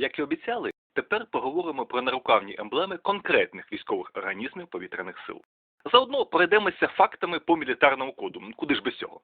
Як і обіцяли, тепер поговоримо про нарукавні емблеми конкретних військових організмів повітряних сил. Заодно пройдемося фактами по мілітарному коду, ну, куди ж без цього.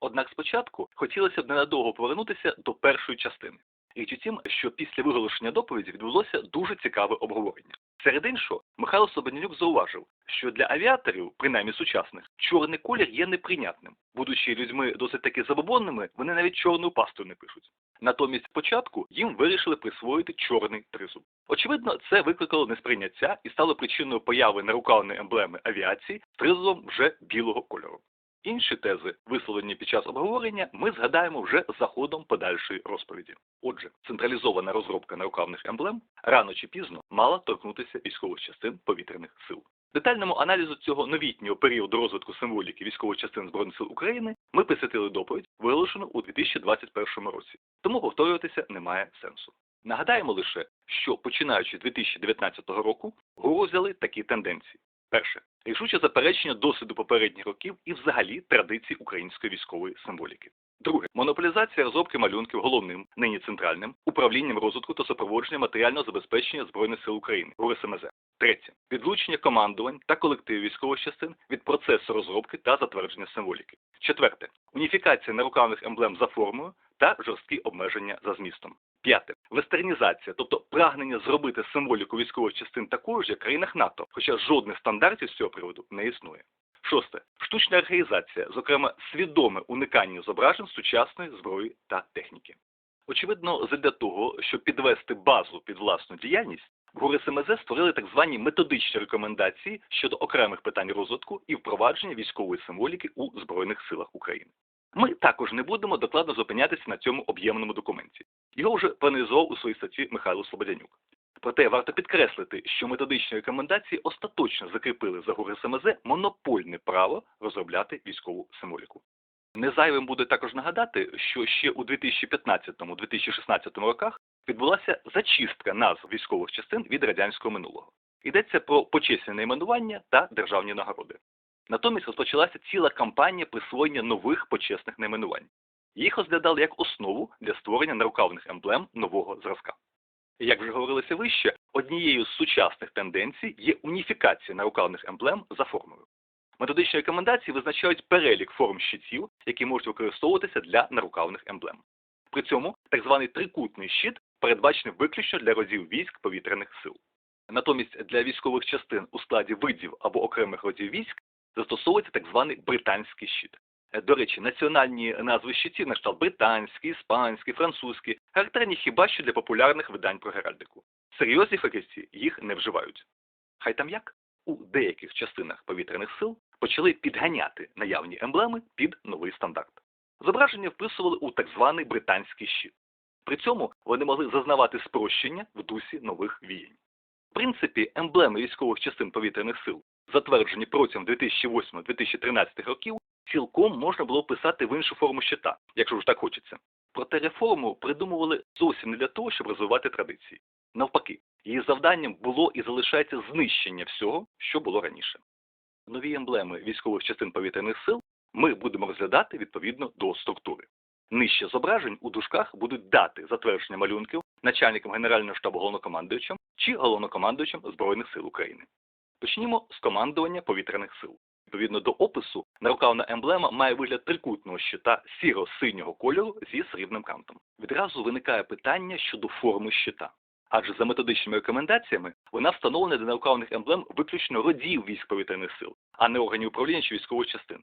Однак спочатку хотілося б ненадовго повернутися до першої частини. Річ у тім, що після виголошення доповіді відбулося дуже цікаве обговорення. Серед іншого, Михайло Собянюк зауважив, що для авіаторів, принаймні сучасних, чорний колір є неприйнятним. Будучи людьми досить таки забобонними, вони навіть чорну пасту не пишуть. Натомість спочатку їм вирішили присвоїти чорний тризуб. Очевидно, це викликало несприйняття і стало причиною появи нарукавної емблеми авіації з тризубом вже білого кольору. Інші тези, висловлені під час обговорення, ми згадаємо вже за ходом подальшої розповіді. Отже, централізована розробка нарукавних емблем рано чи пізно мала торкнутися військових частин повітряних сил. Детальному аналізу цього новітнього періоду розвитку символіки військових частин Збройних сил України ми присвятили доповідь, виголошену у 2021 році. Тому повторюватися немає сенсу. Нагадаємо лише, що починаючи з 2019 року гору взяли такі тенденції. Перше рішуче заперечення досвіду попередніх років і взагалі традицій української військової символіки. Друге монополізація розробки малюнків головним, нині центральним управлінням розвитку та супроводження матеріального забезпечення збройних сил України ГУРСМЗ. Третє відлучення командувань та колективів військових частин від процесу розробки та затвердження символіки. Четверте уніфікація нарукавних емблем за формою та жорсткі обмеження за змістом. П'яте вестернізація, тобто прагнення зробити символіку військових частин такою ж, як в країнах НАТО, хоча жодних стандартів з цього приводу не існує. Шосте штучна архаїзація, зокрема свідоме уникання зображень сучасної зброї та техніки. Очевидно, задля того, щоб підвести базу під власну діяльність, в ГУРСМЗ створили так звані методичні рекомендації щодо окремих питань розвитку і впровадження військової символіки у Збройних силах України. Ми також не будемо докладно зупинятися на цьому об'ємному документі. Його вже проаналізував у своїй статті Михайло Слободянюк. Проте варто підкреслити, що методичні рекомендації остаточно закріпили за ГУРСМЗ монопольне право розробляти військову символіку. Незайвим буде також нагадати, що ще у 2015-2016 роках відбулася зачистка назв військових частин від радянського минулого. Йдеться про почесні найменування та державні нагороди. Натомість розпочалася ціла кампанія присвоєння нових почесних найменувань. Їх розглядали як основу для створення нарукавних емблем нового зразка. Як вже говорилося вище, однією з сучасних тенденцій є уніфікація нарукавних емблем за формою. Методичні рекомендації визначають перелік форм щитів, які можуть використовуватися для нарукавних емблем. При цьому так званий трикутний щит передбачений виключно для родів військ повітряних сил. Натомість для військових частин у складі видів або окремих родів військ застосовується так званий британський щит. До речі, національні назви щитів на кшталт британський, іспанський, французький характерні хіба що для популярних видань про геральдику. Серйозні фахівці їх не вживають. Хай там як у деяких частинах повітряних сил почали підганяти наявні емблеми під новий стандарт. Зображення вписували у так званий британський щит. При цьому вони могли зазнавати спрощення в дусі нових віянь. В принципі, емблеми військових частин повітряних сил, затверджені протягом 2008-2013 років, цілком можна було писати в іншу форму щита, якщо ж так хочеться. Проте реформу придумували зовсім не для того, щоб розвивати традиції. Навпаки, її завданням було і залишається знищення всього, що було раніше. Нові емблеми військових частин повітряних сил ми будемо розглядати відповідно до структури. Нижче зображень у дужках будуть дати затвердження малюнків начальником Генерального штабу головнокомандуючим чи головнокомандуючим Збройних сил України. Почнімо з командування повітряних сил. Відповідно до опису, нарукавна емблема має вигляд трикутного щита сіро-синього кольору зі срібним кантом. Відразу виникає питання щодо форми щита. Адже за методичними рекомендаціями вона встановлена для нарукавних емблем виключно родів військ повітряних сил, а не органів управління чи військових частин.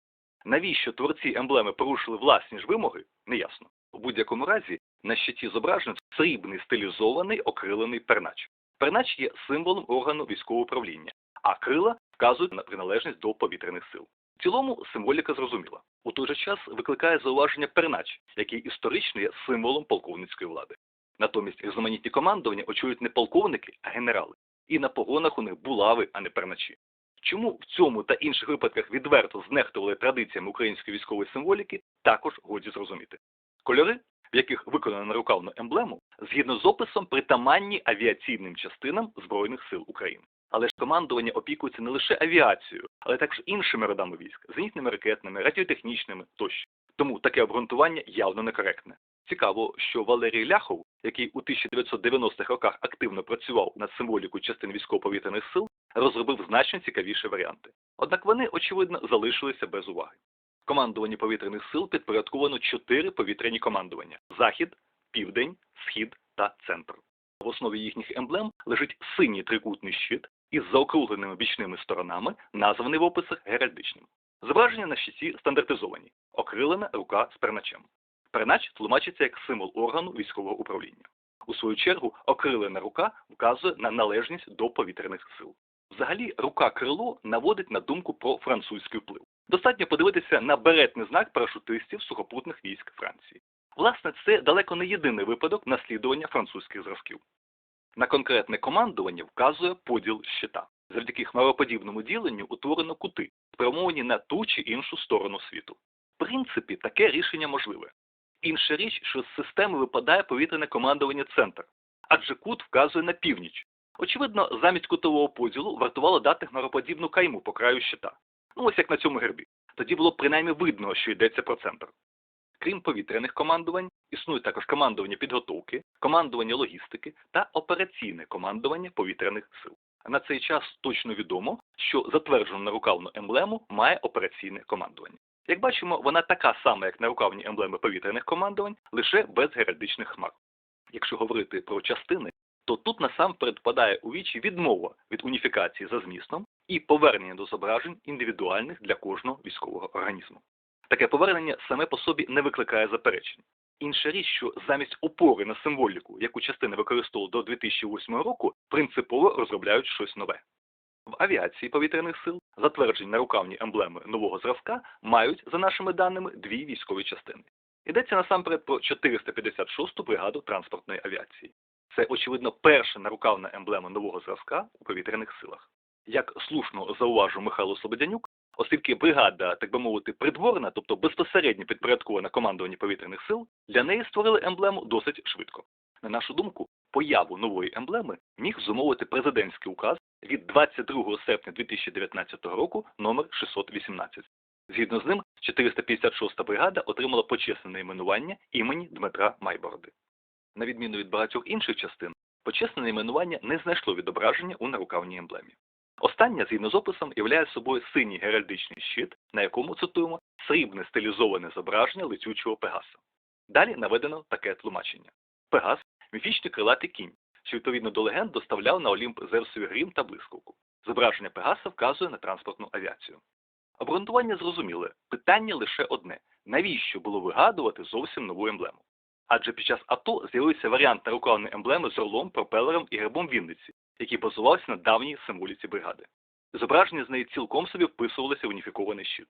Навіщо творці емблеми порушили власні ж вимоги, неясно. У будь-якому разі на щиті зображений срібний стилізований окрилений пернач. Пернач є символом органу військового управління, а крила вказують на приналежність до повітряних сил. В цілому символіка зрозуміла. У той же час викликає зауваження пернач, який історично є символом полковницької влади. Натомість різноманітні командування очолюють не полковники, а генерали. І на погонах у них булави, а не перначі. Чому в цьому та інших випадках відверто знехтували традиціями української військової символіки, також годі зрозуміти. Кольори, в яких виконано нарукавну емблему, згідно з описом притаманні авіаційним частинам Збройних сил України. Але ж командування опікується не лише авіацією, але також іншими родами військ, зенітними ракетними, радіотехнічними тощо. Тому таке обґрунтування явно некоректне. Цікаво, що Валерій Ляхов який у 1990-х роках активно працював над символікою частин військово-повітряних сил, розробив значно цікавіші варіанти. Однак вони, очевидно, залишилися без уваги. Командуванні повітряних сил підпорядковано чотири повітряні командування: Захід, Південь, Схід та Центр. В основі їхніх емблем лежить синій трикутний щит із заокругленими бічними сторонами, названий в описах геральдичним. Зображення на щиті стандартизовані, окрилена рука з перначем. Пернач тлумачиться як символ органу військового управління. У свою чергу, окрилена рука вказує на належність до повітряних сил. Взагалі, рука-крило наводить на думку про французький вплив. Достатньо подивитися на беретний знак парашутистів сухопутних військ Франції. Власне, це далеко не єдиний випадок наслідування французьких зразків. На конкретне командування вказує поділ щита. Завдяки хмароподібному діленню утворено кути, спрямовані на ту чи іншу сторону світу. В принципі, таке рішення можливе. Інша річ, що з системи випадає повітряне командування центр, адже кут вказує на північ. Очевидно, замість кутового поділу вартувало дати хмароподібну кайму по краю щита. Ну ось як на цьому гербі. Тоді було принаймні видно, що йдеться про центр. Крім повітряних командувань, існують також командування підготовки, командування логістики та операційне командування повітряних сил. На цей час точно відомо, що затверджену нарукавну емблему має операційне командування. Як бачимо, вона така сама, як нарукавні емблеми повітряних командувань, лише без геральдичних хмар. Якщо говорити про частини, то тут насамперед впадає у вічі відмова від уніфікації за змістом і повернення до зображень індивідуальних для кожного військового організму. Таке повернення саме по собі не викликає заперечень. Інша річ, що замість опори на символіку, яку частини використовували до 2008 року, принципово розробляють щось нове. В авіації повітряних сил затверджені нарукавні емблеми нового зразка мають, за нашими даними, дві військові частини. Йдеться насамперед про 456-ту бригаду транспортної авіації. Це, очевидно, перша нарукавна емблема нового зразка у повітряних силах. Як слушно зауважив Михайло Слободянюк, оскільки бригада, так би мовити, придворна, тобто безпосередньо підпорядкована командуванні повітряних сил, для неї створили емблему досить швидко. На нашу думку, появу нової емблеми міг зумовити президентський указ від 22 серпня 2019 року номер 618. Згідно з ним, 456-та бригада отримала почесне найменування імені Дмитра Майбороди. На відміну від багатьох інших частин, почесне найменування не знайшло відображення у нарукавній емблемі. Остання, згідно з описом, являє собою синій геральдичний щит, на якому цитуємо срібне стилізоване зображення летючого Пегаса. Далі наведено таке тлумачення: Пегас міфічний крилатий кінь, що відповідно до легенд доставляв на Олімп Зевсові грім та блискавку. Зображення Пегаса вказує на транспортну авіацію. Обґрунтування зрозуміле, питання лише одне: навіщо було вигадувати зовсім нову емблему? Адже під час АТО з'явився варіант нарукавної емблеми з орлом, пропелером і гербом Вінниці, який базувався на давній символіці бригади. Зображення з неї цілком собі вписувалося в уніфікований щит.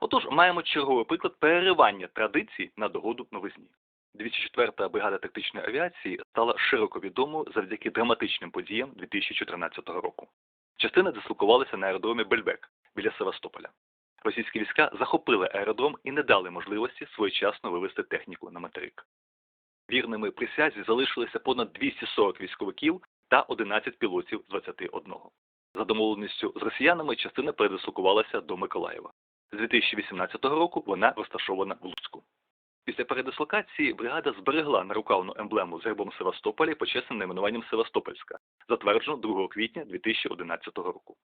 Отож, маємо черговий приклад переривання традицій на догоду новизні. 204-та бригада тактичної авіації стала широко відомою завдяки драматичним подіям 2014 року. Частина дислокувалася на аеродромі Бельбек біля Севастополя. Російські війська захопили аеродром і не дали можливості своєчасно вивести техніку на материк. Вірними присязі залишилися понад 240 військовиків та 11 пілотів з 21. За домовленістю з росіянами частина передислокувалася до Миколаєва. З 2018 року вона розташована в Луцьку. Після передислокації бригада зберегла нарукавну емблему з гербом Севастополя почесним найменуванням Севастопольська, затверджену 2 квітня 2011 року.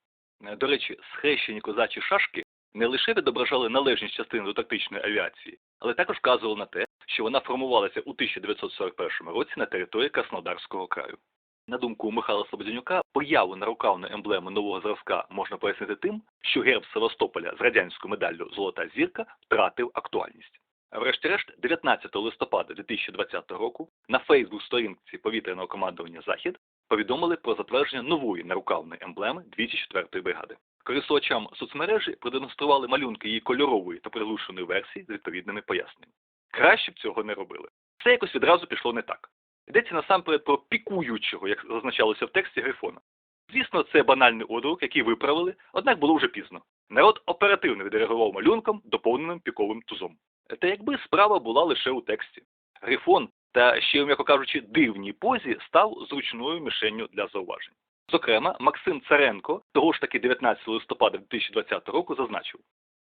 До речі, схрещені козачі шашки не лише відображали належність частини до тактичної авіації, але також вказували на те, що вона формувалася у 1941 році на території Краснодарського краю. На думку Михайла Слободянюка, появу нарукавної емблеми нового зразка можна пояснити тим, що герб Севастополя з радянською медаллю Золота зірка втратив актуальність. Врешті-решт, 19 листопада 2020 року на Фейсбук-сторінці повітряного командування Захід повідомили про затвердження нової нарукавної емблеми 204-ї бригади. Користувачам соцмережі продемонстрували малюнки її кольорової та приглушеної версії з відповідними поясненнями. Краще б цього не робили. Це якось відразу пішло не так. Йдеться насамперед про пікуючого, як зазначалося в тексті Грифона. Звісно, це банальний одрук, який виправили, однак було вже пізно. Народ оперативно відреагував малюнком, доповненим піковим тузом. Та якби справа була лише у тексті. Грифон та ще, м'яко кажучи, дивній позі став зручною мішенню для зауважень. Зокрема, Максим Царенко, того ж таки 19 листопада 2020 року, зазначив: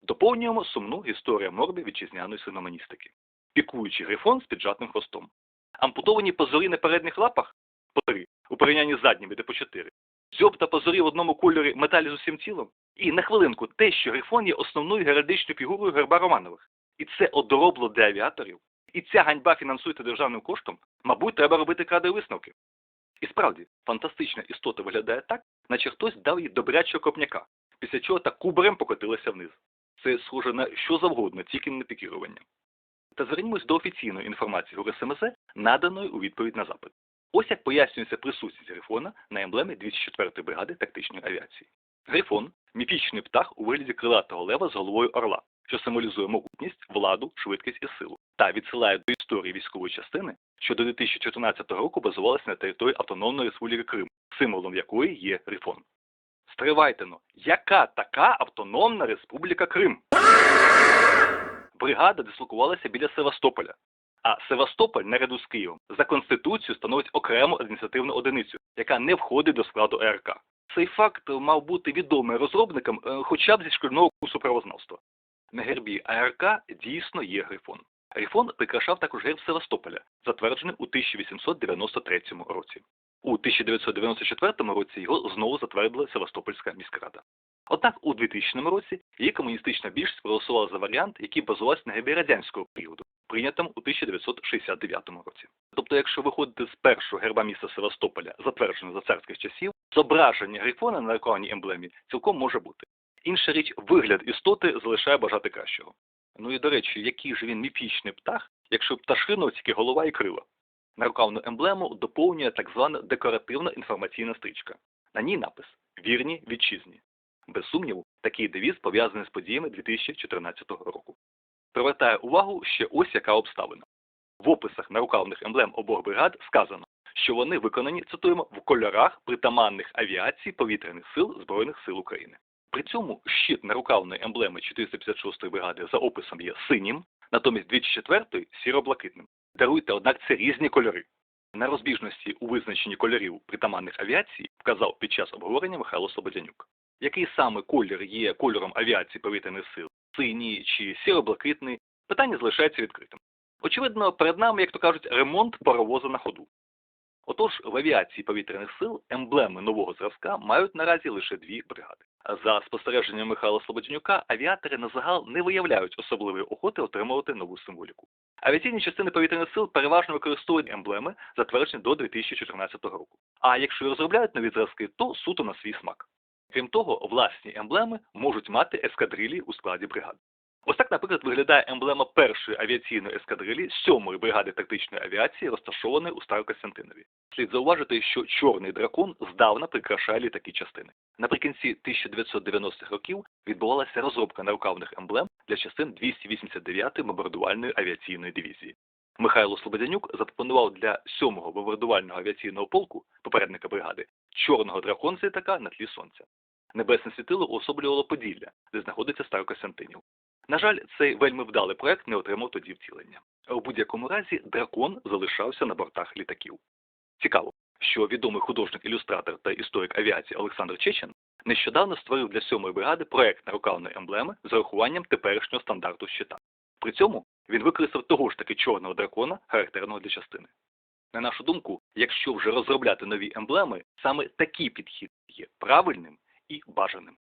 доповнюємо сумну історію морди вітчизняної синоманістики, пікуючий грифон з піджатним хвостом. Ампутовані позорі на передніх лапах по у порівнянні з задніми, де по чотири, дзьоб та позорі в одному кольорі металі з усім тілом, і на хвилинку те, що грифон є основною героїчною фігурою герба Романових. І це одоробло для авіаторів. І ця ганьба фінансується державним коштом, мабуть, треба робити крадові висновки. І справді, фантастична істота виглядає так, наче хтось дав їй добрячого копняка, після чого так кубарем покотилася вниз. Це схоже на що завгодно, тільки не пікірування. Та звернімось до офіційної інформації ГУРСМЗ, наданої у відповідь на запит. Ось як пояснюється присутність Грифона на емблемі 204-ї бригади тактичної авіації. Грифон міфічний птах у вигляді крилатого лева з головою орла, що символізує могутність, владу, швидкість і силу, та відсилає до історії військової частини, що до 2014 року базувалася на території Автономної Республіки Крим, символом якої є Грифон. Стривайте но, яка така Автономна Республіка Крим? Бригада дислокувалася біля Севастополя. А Севастополь наряду з Києвом за конституцією становить окрему адміністративну одиницю, яка не входить до складу РК. Цей факт мав бути відомий розробникам е, хоча б зі шкільного курсу правознавства. На гербі АРК дійсно є грифон. Грифон прикрашав також герб Севастополя, затверджений у 1893 році. У 1994 році його знову затвердила Севастопольська міськрада. Однак у 2000 році її комуністична більшість проголосувала за варіант, який базувався на гербі радянського періоду, прийнятому у 1969 році. Тобто, якщо виходити з першого герба міста Севастополя, затвердженого за царських часів, зображення грифона на рекламній емблемі цілком може бути. Інша річ, вигляд істоти залишає бажати кращого. Ну і до речі, який ж він міфічний птах, якщо пташино тільки голова і крила. Нарукавну емблему доповнює так звана декоративна інформаційна стрічка. На ній напис Вірні вітчизні. Без сумніву, такий девіз пов'язаний з подіями 2014 року. Привертає увагу ще ось яка обставина. В описах нарукавних емблем обох бригад сказано, що вони виконані, цитуємо, в кольорах притаманних авіації повітряних сил Збройних сил України. При цьому щит нарукавної емблеми 456-ї бригади за описом є синім, натомість 204-ї – сіро-блакитним. Даруйте, однак це різні кольори. На розбіжності у визначенні кольорів притаманних авіації вказав під час обговорення Михайло Слободянюк. Який саме колір є кольором авіації повітряних сил, синій чи сіро-блакитний, питання залишається відкритим. Очевидно, перед нами, як то кажуть, ремонт паровоза на ходу. Отож, в авіації повітряних сил емблеми нового зразка мають наразі лише дві бригади. За спостереженням Михайла Слободянюка, авіатори на загал не виявляють особливої охоти отримувати нову символіку. Авіаційні частини повітряних сил переважно використовують емблеми, затверджені до 2014 року. А якщо розробляють нові зразки, то суто на свій смак. Крім того, власні емблеми можуть мати ескадрилі у складі бригад. Ось так, наприклад, виглядає емблема першої авіаційної ескадрилі сьомої бригади тактичної авіації, розташованої у Старокостянтинові. Слід зауважити, що чорний дракон здавна прикрашає літакі частини. Наприкінці 1990-х років відбувалася розробка нарукавних емблем для частин 289-ї бомбардувальної авіаційної дивізії. Михайло Слободянюк запропонував для 7-го бомбардувального авіаційного полку, попередника бригади, чорного дракон з літака на тлі сонця. Небесне світило уособлювало Поділля, де знаходиться Старокостянтинів. На жаль, цей вельми вдалий проект не отримав тоді втілення. У будь-якому разі дракон залишався на бортах літаків. Цікаво, що відомий художник-ілюстратор та історик авіації Олександр Чечен нещодавно створив для сьомої бригади проект нарукавної емблеми з урахуванням теперішнього стандарту щита. При цьому він використав того ж таки чорного дракона, характерного для частини. На нашу думку, якщо вже розробляти нові емблеми, саме такий підхід є правильним і бажаним.